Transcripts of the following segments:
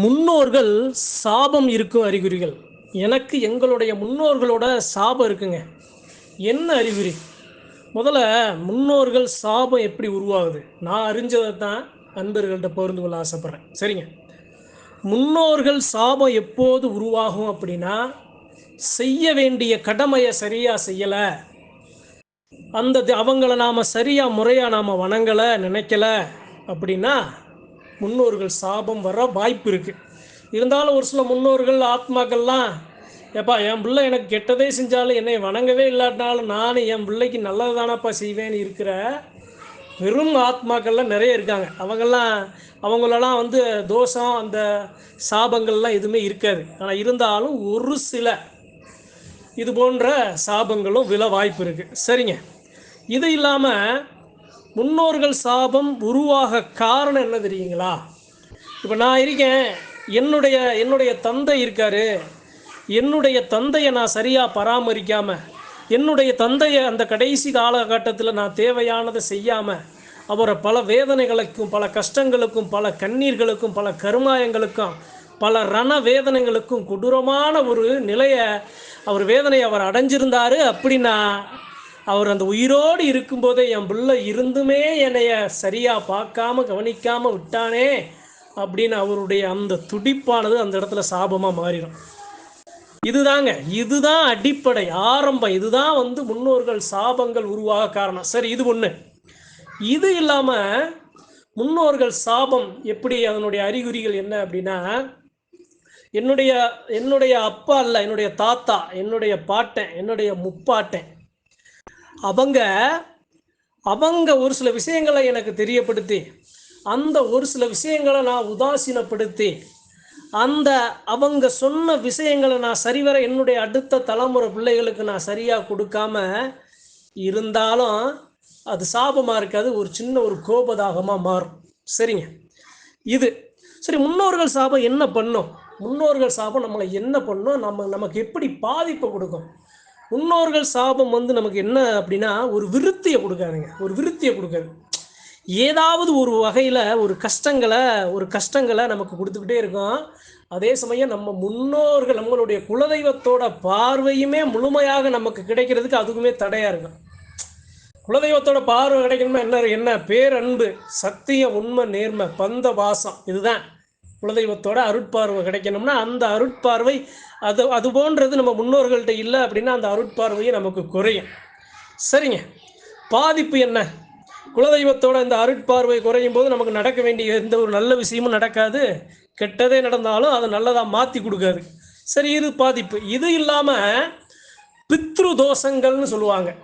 முன்னோர்கள் சாபம் இருக்கும் அறிகுறிகள். எனக்கு எங்களுடைய முன்னோர்களோட சாபம் இருக்குங்க. என்ன அறிகுறி? முதல்ல முன்னோர்கள் சாபம் எப்படி உருவாகுது? நான் அறிஞ்சதை தான் நண்பர்கள்ட்ட பகிர்ந்து கொள்ள ஆசைப்பட்றேன். சரிங்க. முன்னோர்கள் சாபம் எப்போது உருவாகும் அப்படின்னா செய்ய வேண்டிய கடமையை சரியாக செய்யலை. அந்த அவங்கள நாம் சரியாக முறையாக நாம் வணங்கலை நினைக்கல அப்படின்னா முன்னோர்கள் சாபம் வர வாய்ப்பு இருக்குது இருந்தாலும் ஒரு சில முன்னோர்கள் ஆத்மாக்கள்லாம் ஏப்பா என் பிள்ளை எனக்கு கெட்டதே செஞ்சாலும் என்னை வணங்கவே இல்லாட்டினாலும் நான் என் பிள்ளைக்கு நல்லது தானப்பா செய்வேன்னு இருக்கிற வெறும் ஆத்மாக்கள்லாம் நிறைய இருக்காங்க. அவங்கெல்லாம் அவங்களெல்லாம் வந்து தோஷம் அந்த சாபங்கள்லாம் எதுவுமே இருக்காது. ஆனால் இருந்தாலும் ஒரு சில இது போன்ற சாபங்களும் விழ வாய்ப்பு இருக்குது சரிங்க. இது இல்லாமல் முன்னோர்கள் சாபம் உருவாக காரணம் என்ன தெரியுங்களா? இப்போ நான் இருக்கேன். என்னுடைய என்னுடைய தந்தை இருக்கார். என்னுடைய தந்தையை நான் சரியாக பராமரிக்காமல் என்னுடைய தந்தையை அந்த கடைசி காலகட்டத்தில் நான் தேவையானதை செய்யாமல் அவரை பல வேதனைகளுக்கும் பல கஷ்டங்களுக்கும் பல கண்ணீர்களுக்கும் பல கருமாயங்களுக்கும் பல ரண வேதனைகளுக்கும் கொடூரமான ஒரு நிலையை அவர் வேதனையை அவர் அடைஞ்சிருந்தார் அப்படின்னா அவர் அந்த உயிரோடு இருக்கும்போதே என் பிள்ளை இருந்துமே என்னைய சரியாக பார்க்காம கவனிக்காமல் விட்டானே அப்படின்னு அவருடைய அந்த துடிப்பானது அந்த இடத்துல சாபமாக மாறிடும். இதுதாங்க இதுதான் அடிப்படை ஆரம்பம். இதுதான் வந்து முன்னோர்கள் சாபங்கள் உருவாக காரணம். சரி இது ஒன்று இது இல்லாமல் முன்னோர்கள் சாபம் எப்படி? அதனுடைய அறிகுறிகள் என்ன அப்படின்னா என்னுடைய என்னுடைய அப்பா அல்ல என்னுடைய தாத்தா என்னுடைய பாட்டன் என்னுடைய முப்பாட்டன் அவங்க அவங்க ஒரு சில விஷயங்களை எனக்கு தெரியப்படுத்தி அந்த ஒரு சில விஷயங்களை நான் உதாசீனப்படுத்தி அந்த அவங்க சொன்ன விஷயங்களை நான் சரிவர என்னுடைய அடுத்த தலைமுறை பிள்ளைகளுக்கு நான் சரியாக கொடுக்காம இருந்தாலும் அது சாபமாக இருக்காது ஒரு சின்ன ஒரு கோபதாகமாக மாறும். சரிங்க? இது. சரி முன்னோர்கள் சாபம் என்ன பண்ணும்? முன்னோர்கள் சாபம் நம்மளை என்ன பண்ணும்? நம்ம நமக்கு எப்படி பாதிப்பை கொடுக்கும்? முன்னோர்கள் சாபம் வந்து நமக்கு என்ன அப்படின்னா ஒரு விருத்தியை கொடுக்காதுங்க. ஒரு விருத்தியை கொடுக்காது. ஏதாவது ஒரு வகையில் ஒரு கஷ்டங்களை ஒரு கஷ்டங்களை நமக்கு கொடுத்துக்கிட்டே இருக்கும். அதே சமயம் நம்ம முன்னோர்கள் நம்மளுடைய குலதெய்வத்தோட பார்வையுமே முழுமையாக நமக்கு கிடைக்கிறதுக்கு அதுக்குமே தடையாக இருக்கும். குலதெய்வத்தோட பார்வை கிடைக்கணுமா என்ன என்ன? பேரன்பு சத்திய உண்மை நேர்மை பந்த பாசம் இதுதான். குலதெய்வத்தோட அருட்பார்வை கிடைக்கணும்னா அந்த அருட்பார்வை அது அது போன்றது நம்ம முன்னோர்கள்ட்ட இல்லை அப்படின்னா அந்த அருட்பார்வையை நமக்கு குறையும். சரிங்க. பாதிப்பு என்ன? குலதெய்வத்தோட இந்த அருட்பார்வை குறையும் போது நமக்கு நடக்க வேண்டிய எந்த ஒரு நல்ல விஷயமும் நடக்காது. கெட்டதே நடந்தாலும் அதை நல்லதாக மாற்றி கொடுக்காது. சரி இது பாதிப்பு. இது இல்லாமல் பித்ரு தோஷங்கள்னு சொல்லுவாங்க.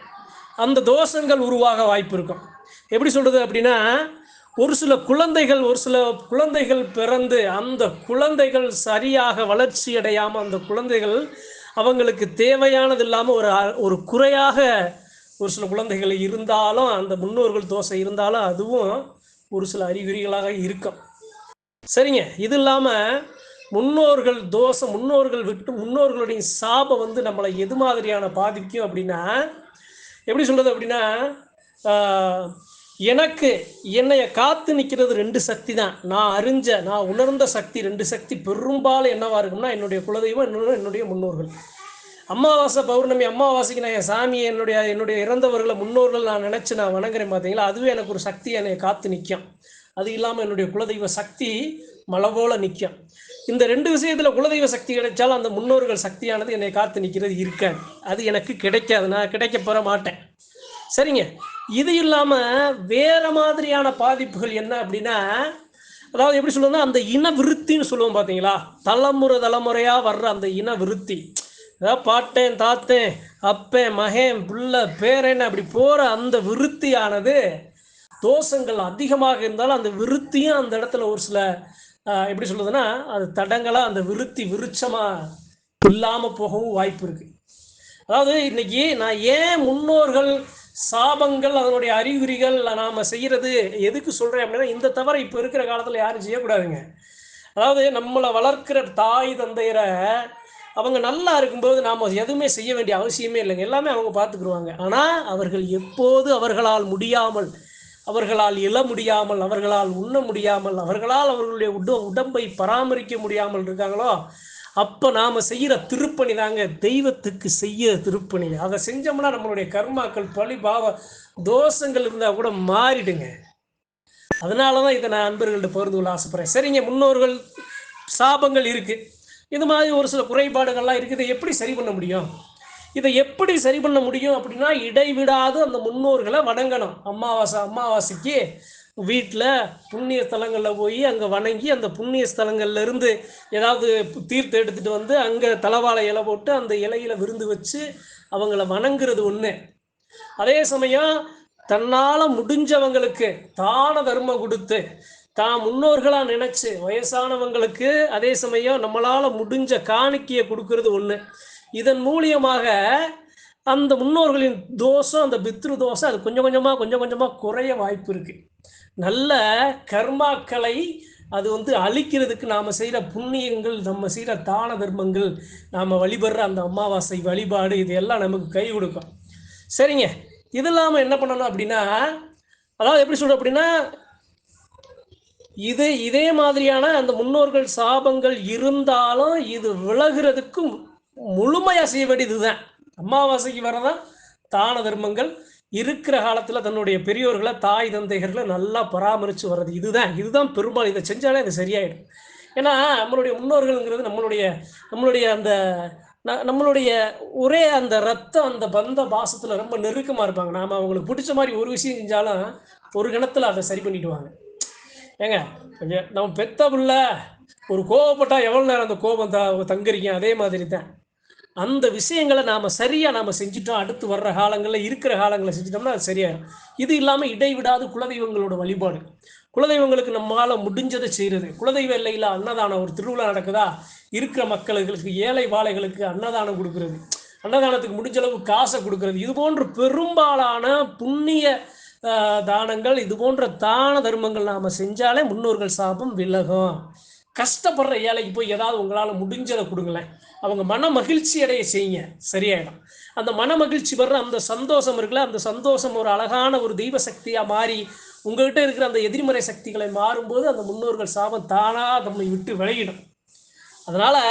அந்த தோஷங்கள் உருவாக வாய்ப்பு இருக்கும். எப்படி சொல்கிறது அப்படின்னா ஒரு சில குழந்தைகள் ஒரு சில குழந்தைகள் பிறந்து அந்த குழந்தைகள் சரியாக வளர்ச்சி அடையாமல் அந்த குழந்தைகள் அவங்களுக்கு தேவையானது இல்லாமல் ஒரு ஒரு குறையாக ஒரு சில குழந்தைகள் இருந்தாலும் அந்த முன்னோர்கள் தோசை இருந்தாலும் அதுவும் ஒரு சில அறிகுறிகளாக இருக்கும். சரிங்க. இது இல்லாமல் முன்னோர்கள் தோசை முன்னோர்கள் விட்டு முன்னோர்களுடைய சாபம் வந்து நம்மளை எது மாதிரியான பாதிக்கும் அப்படின்னா எப்படி சொல்கிறது அப்படின்னா எனக்கு என்னைய காத்து நிற்கிறது ரெண்டு சக்தி தான். நான் அறிஞ்ச நான் உணர்ந்த சக்தி ரெண்டு சக்தி பெரும்பாலும் என்னவா இருக்கும்னா என்னுடைய குலதெய்வம் என்னோட என்னுடைய முன்னோர்கள். அமாவாசை பௌர்ணமி அமாவாசைக்கு நான் என் சாமி என்னுடைய என்னுடைய இறந்தவர்களை முன்னோர்கள் நான் நினச்சி நான் வணங்குறேன் பார்த்தீங்களா அதுவே எனக்கு ஒரு சக்தி என்னை காத்து நிற்கும் அது இல்லாமல் என்னுடைய குலதெய்வ சக்தி மலை போல நிற்கும் இந்த ரெண்டு விஷயத்தில் குலதெய்வ சக்தி கிடைச்சாலும் அந்த முன்னோர்கள் சக்தியானது என்னை காத்து நிற்கிறது இருக்காது. அது எனக்கு கிடைக்காது. நான் கிடைக்க போகிற மாட்டேன். சரிங்க. இது இல்லாமல் வேற மாதிரியான பாதிப்புகள் என்ன அப்படின்னா அதாவது எப்படி சொல்லுவோம்னா அந்த இன விருத்தின்னு சொல்லுவோம் பார்த்தீங்களா தலைமுறை தலைமுறையாக வர்ற அந்த இன விருத்தி. அதாவது பாட்டேன் தாத்தேன் அப்பேன் மகேன் புள்ள பேரன் அப்படி போகிற அந்த விருத்தியானது தோஷங்கள் அதிகமாக இருந்தாலும் அந்த விருத்தியும் அந்த இடத்துல ஒரு சில எப்படி சொல்றதுன்னா அது தடங்களாக அந்த விருத்தி விருட்சமாக இல்லாமல் போகவும் வாய்ப்பு இருக்குது அதாவது இன்னைக்கு நான் ஏன் முன்னோர்கள் சாபங்கள் அதனுடைய அறிகுறிகள் நாம் செய்கிறது எதுக்கு சொல்கிறேன் அப்படின்னா இந்த தவிர இப்போ இருக்கிற காலத்தில் யாரும் செய்யக்கூடாதுங்க. அதாவது நம்மளை வளர்க்கிற தாய் தந்தையரை அவங்க நல்லா இருக்கும்போது நாம் எதுவுமே செய்ய வேண்டிய அவசியமே இல்லைங்க. எல்லாமே அவங்க பார்த்துக்குருவாங்க. ஆனால் அவர்கள் எப்போது அவர்களால் முடியாமல் அவர்களால் இழ முடியாமல் அவர்களால் உண்ண முடியாமல் அவர்களால் அவர்களுடைய உட உடம்பை பராமரிக்க முடியாமல் இருக்காங்களோ அப்போ நாம் செய்கிற திருப்பணி தாங்க தெய்வத்துக்கு செய்ய திருப்பணி. அதை செஞ்சோம்னா நம்மளுடைய கர்மாக்கள் பழி பாவ தோஷங்கள் இருந்தால் கூட மாறிடுங்க. அதனால தான் இதை நான் அன்பர்கள்ட்ட பகிர்ந்து கொள்ள ஆசைப்படுறேன். சரிங்க முன்னோர்கள் சாபங்கள் இருக்குது இது மாதிரி ஒரு சில குறைபாடுகள்லாம் இருக்குது. இதை எப்படி சரி பண்ண முடியும்? இதை எப்படி சரி பண்ண முடியும் அப்படின்னா இடைவிடாது அந்த முன்னோர்களை வணங்கணும். அமாவாசை அமாவாசைக்கு வீட்டில் புண்ணிய ஸ்தலங்களில் போய் அங்கே வணங்கி அந்த புண்ணிய ஸ்தலங்கள்ல இருந்து ஏதாவது தீர்த்து எடுத்துகிட்டு வந்து அங்கே தலவாழை இலை போட்டு அந்த இலையில விருந்து வச்சு அவங்கள வணங்குறது ஒன்று அதே சமயம் தன்னால் முடிஞ்சவங்களுக்கு தான தர்மம் கொடுத்து தான் முன்னோர்களாக நினச்சி வயசானவங்களுக்கு அதே சமயம் நம்மளால் முடிஞ்ச காணிக்கையை கொடுக்கறது ஒன்று இதன் மூலியமாக அந்த முன்னோர்களின் தோஷம் அந்த பித்ரு தோஷம் அது கொஞ்சம் கொஞ்சமாக கொஞ்சம் கொஞ்சமாக குறைய வாய்ப்பு இருக்குது நல்ல கர்மாக்களை அது வந்து அழிக்கிறதுக்கு நாம் செய்கிற புண்ணியங்கள் நம்ம செய்கிற தான தர்மங்கள் நாம் வழிபடுற அந்த அமாவாசை வழிபாடு இது எல்லாம் நமக்கு கை கொடுக்கும். சரிங்க. இது இல்லாமல் என்ன பண்ணணும் அப்படின்னா அதாவது எப்படி சொல்கிறோம் அப்படின்னா இது இதே மாதிரியான அந்த முன்னோர்கள் சாபங்கள் இருந்தாலும் இது விலகிறதுக்கு முழுமையாக செய்ய வேண்டியது தான் அமாவாசைக்கு வரதான் தான தர்மங்கள். இருக்கிற காலத்தில் தன்னுடைய பெரியோர்களை தாய் தந்தைகளை நல்லா பராமரித்து வர்றது. இதுதான் இதுதான் பெரும்பாலும். இதை செஞ்சாலே அது சரியாயிடும். ஏன்னா நம்மளுடைய முன்னோர்கள்ங்கிறது நம்மளுடைய நம்மளுடைய அந்த நம்மளுடைய ஒரே அந்த ரத்தம் அந்த பந்த பாசத்தில் ரொம்ப நெருக்கமாக இருப்பாங்க. நாம் அவங்களுக்கு பிடிச்ச மாதிரி ஒரு விஷயம் செஞ்சாலும் ஒரு கணத்தில் அதை சரி பண்ணிடுவாங்க. ஏங்க நம்ம பெத்த பிள்ள ஒரு கோவப்பட்டால் எவ்வளோ நேரம் அந்த கோபம் த தங்குறீங்க அதே மாதிரி தான் அந்த விஷயங்களை நாம் சரியாக நாம் செஞ்சுட்டோம் அடுத்து வர்ற காலங்களில் இருக்கிற காலங்களில் செஞ்சிட்டோம்னா அது சரியாயிடும் இது இல்லாமல் இடைவிடாது குலதெய்வங்களோட வழிபாடு. குலதெய்வங்களுக்கு நம்மளால் முடிஞ்சதை செய்கிறது குலதெய்வ இல்லையில் அன்னதானம் ஒரு திருவிழா நடக்குதா? இருக்கிற மக்களுக்கு ஏழை வாழைகளுக்கு அன்னதானம் கொடுக்கறது. அன்னதானத்துக்கு முடிஞ்ச அளவு காசை கொடுக்கறது. இது போன்ற பெரும்பாலான புண்ணிய தானங்கள் இது போன்ற தான தர்மங்கள் நாம் செஞ்சாலே முன்னோர்கள் சாபம் விலகும். கஷ்டப்படுற ஏழைக்கு போய் ஏதாவது உங்களால் முடிஞ்சதை கொடுங்களேன். அவங்க மன மகிழ்ச்சி அடைய செய்யுங்க. சரியாயிடும். அந்த மன மகிழ்ச்சி வர்ற அந்த சந்தோஷம் இருக்குல்ல அந்த சந்தோஷம் ஒரு அழகான ஒரு தெய்வ சக்தியாக மாறி உங்கள்கிட்ட இருக்கிற அந்த எதிர்மறை சக்திகளை மாறும்போது அந்த முன்னோர்கள் சாபம் தானாக நம்மை விட்டு விலகிடும். அதனால்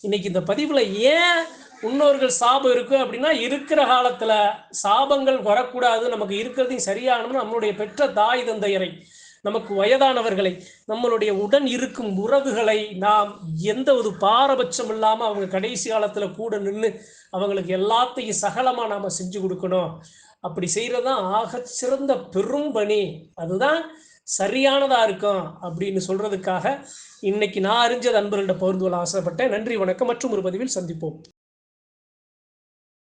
இன்னைக்கு இந்த பதிவில் ஏன் முன்னோர்கள் சாபம் இருக்கும் அப்படின்னா இருக்கிற காலத்தில் சாபங்கள் வரக்கூடாது நமக்கு இருக்கிறதையும் சரியானது நம்மளுடைய பெற்ற தாய் தந்தையரை நமக்கு வயதானவர்களை நம்மளுடைய உடன் இருக்கும் உறவுகளை நாம் எந்த ஒரு பாரபட்சம் இல்லாமல் அவங்க கடைசி காலத்தில் கூட நின்று அவங்களுக்கு எல்லாத்தையும் சகலமாக நாம் செஞ்சு கொடுக்கணும். அப்படி செய்கிறது தான் ஆக சிறந்த பெரும் பணி. அதுதான் சரியானதாக இருக்கும் அப்படின்னு சொல்கிறதுக்காக இன்னைக்கு நான் அறிஞ்சது நண்பர்கள்ட்ட பகிர்ந்து கொள்ள ஆசைப்பட்டேன். நன்றி வணக்கம். மற்றும் ஒரு பதிவில் சந்திப்போம்.